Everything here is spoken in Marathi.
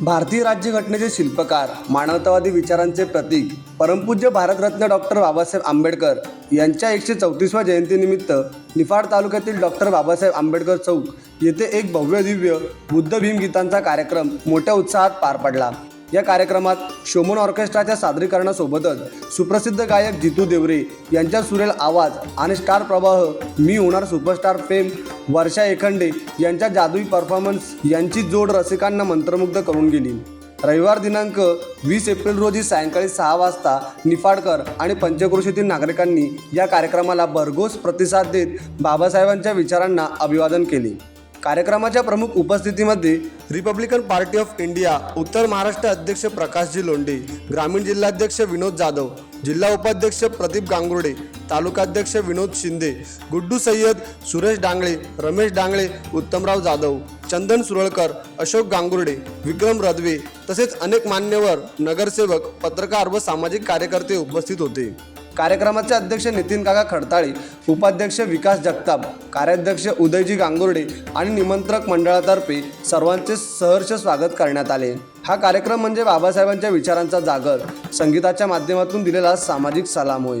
भारतीय राज्यघटनेचे शिल्पकार मानवतावादी विचारांचे प्रतीक परमपूज्य भारतरत्न डॉक्टर बाबासाहेब आंबेडकर यांच्या एकशे चौतीसव्या जयंतीनिमित्त निफाड तालुक्यातील डॉक्टर बाबासाहेब आंबेडकर चौक येथे एक भव्य दिव्य बुद्ध भीम गीतांचा कार्यक्रम मोठ्या उत्साहात पार पडला. या कार्यक्रमात शोमन ऑर्केस्ट्राच्या सादरीकरणासोबतच सुप्रसिद्ध गायक जितू देवरे यांच्या सुरेल आवाज आणि स्टार प्रवाह मी होणार सुपरस्टार फेम वर्षा एखंडे यांच्या जादुई परफॉर्मन्स यांची जोड रसिकांना मंत्रमुग्ध करून गेली. रविवार दिनांक वीस एप्रिल रोजी सायंकाळी सहा वाजता निफाडकर आणि पंचक्रोशीतील नागरिकांनी या कार्यक्रमाला भरघोस प्रतिसाद देत बाबासाहेबांच्या विचारांना अभिवादन केले. कार्यक्रमाच्या प्रमुख उपस्थितीमध्ये रिपब्लिकन पार्टी ऑफ इंडिया उत्तर महाराष्ट्र अध्यक्ष प्रकाशजी लोंढे ग्रामीण जिल्हाध्यक्ष विनोद जाधव जिल्हा उपाध्यक्ष प्रदीप गांगुर्डे तालुकाध्यक्ष विनोद शिंदे गुड्डू सय्यद सुरेश डांगळे रमेश डांगळे उत्तमराव जाधव चंदन सुरळकर अशोक गांगुर्डे विक्रम रदवे तसेच अनेक मान्यवर नगरसेवक पत्रकार व सामाजिक कार्यकर्ते उपस्थित होते. कार्यक्रमाचे अध्यक्ष नितीन काका खडताळे उपाध्यक्ष विकास जगताप कार्याध्यक्ष उदयजी गांगुर्डे आणि निमंत्रक मंडळातर्फे सर्वांचे सहर्ष स्वागत करण्यात आले. हा कार्यक्रम म्हणजे बाबासाहेबांच्या विचारांचा जागर संगीताच्या माध्यमातून दिलेला सामाजिक सलाम होय